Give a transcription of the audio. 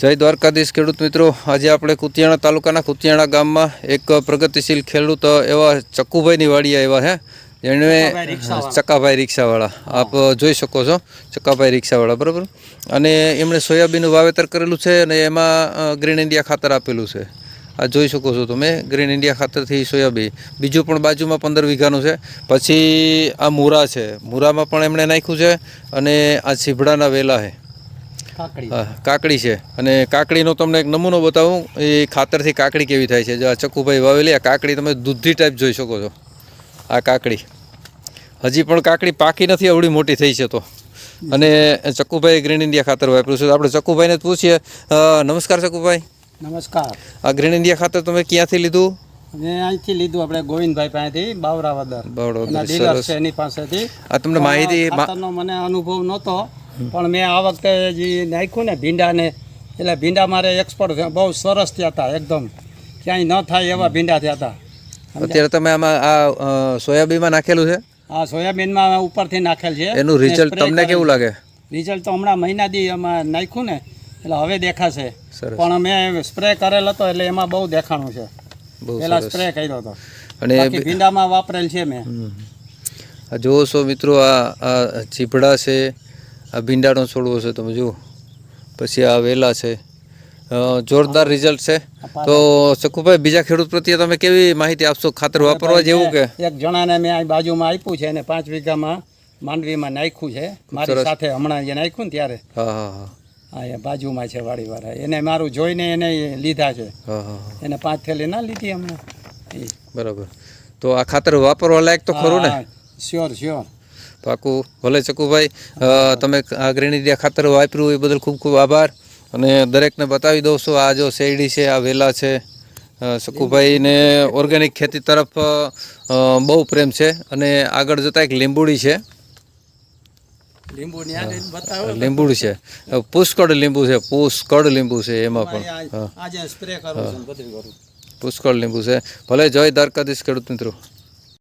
જય દ્વારકાધીશ ખેડૂત મિત્રો. આજે આપણે કુતિયાણા તાલુકાના કુતિયાણા ગામમાં એક પ્રગતિશીલ ખેડૂત એવા ચક્કુભાઈની વાડીયા એવા હે. જેણે ચકાભાઈ રિક્ષાવાળા. આપ જોઈ શકો છો ચકાભાઈ રિક્ષાવાળા બરાબર? અને એમણે સોયાબીનનું વાવેતર કરેલું છે અને એમાં ગ્રીન ઇન્ડિયા ખાતર આપેલું છે. આ જોઈ શકો છો તમે ગ્રીન ઇન્ડિયા ખાતરથી સોયાબીન. બીજું પણ બાજુમાં પંદર વીઘાનું છે. પછી આ મૂરા છે. મૂરામાં પણ એમણે નાખ્યું છે અને આ સીભડાના વેલા છે. કાકડી. છે. અને કાકડીનો તમને એક નમૂનો બતાવું. એ ખાતરથી કાકડી કેવી થાય છે? જો આ ચકુભાઈ વાવેલી આ કાકડી તમે દૂધી ટાઈપ જોઈ શકો છો. આ કાકડી. હજી પણ કાકડી પાકી નથી અવડી મોટી થઈ છે તો. અને ચક્કુભાઈ ગ્રીન ઇન્ડિયા ખાતર વાપર્યું છે. આપણે ચકુભાઈને પૂછીએ. નમસ્કાર ચકુભાઈ. નમસ્કાર. આ ગ્રીન ઇન્ડિયા ખાતર તમે ક્યાંથી લીધું? મેં અહીંથી લીધું આપણે ગોવિંદભાઈ પાસેથી બાવરાવદર. છે એની પાસેથી. આ તમને માહિતી મને અનુભવ નહોતો. પણ મેં આ વખતે જે નાખ્યું ને ભીંડાને એટલે ભીંડા મારે એક્સપર્ટ બહુ સરસ થયા હતા એકદમ. ક્યાંય ન થાય એવા ભીંડા થયા હતા. અત્યારે તમે આમાં આ સોયાબીનમાં નાખેલું છે? આ સોયાબીનમાં ઉપરથી નાખેલ છે. એનું રિઝલ્ટ તમને કેવું લાગે? રિઝલ્ટ તો હમણાં મહિના દી એમાં નાખ્યું ને એટલે હવે દેખાશે. પણ મેં સ્પ્રે કરેલ હતો એટલે એમાં બહુ દેખાણું છે. પેલા સ્પ્રે કર્યો હતો. અને ભીંડામાં વાપરેલ છે મેં. જોશો મિત્રો આ આ ચીભડા છે આ ભીંડાનો છોડવો છે તમે જુઓ. પછી આ વેલા છે. જોરદાર રિઝલ્ટ છે. તો શકુભાઈ બીજા ખેડૂત પ્રત્યે તમે કેવી માહિતી આપશો? ખાતર વાપરવા જેવું કે? એક જણાને મેં અહીં બાજુમાં આપ્યું છે અને પાંચ વીઘામાં માંડવીમાં નાખ્યું છે. મારી સાથે હમણાં જે નાખ્યું ને ત્યારે. હા બાજુમાં છે વાડીવાળા. એને મારું જોઈને એને લીધા છે. એને પાંચ થેલી ના લીધી હમણાં. બરાબર. તો આ ખાતર વાપરવા લાયક તો ખરું ને? શ્યોર શ્યોર પાકું ભલે ચકુભાઈ તમે આ ગ્રીન ઇન્ડિયા ખાતર વાપર્યું એ બદલ ખૂબ ખૂબ આભાર. અને દરેકને બતાવી દઉં છું આ જો શેરડી છે આ વેલા છે શકુભાઈને ઓર્ગેનિક ખેતી તરફ બહુ પ્રેમ છે. અને આગળ જતાં એક લીંબુડી છે. લીંબુ છે. પુષ્કળ લીંબુ છે પુષ્કળ લીંબુ છે એમાં પણ. પુષ્કળ લીંબુ છે. ભલે જય દ્વારકાધીશ ખેડૂત મિત્રો.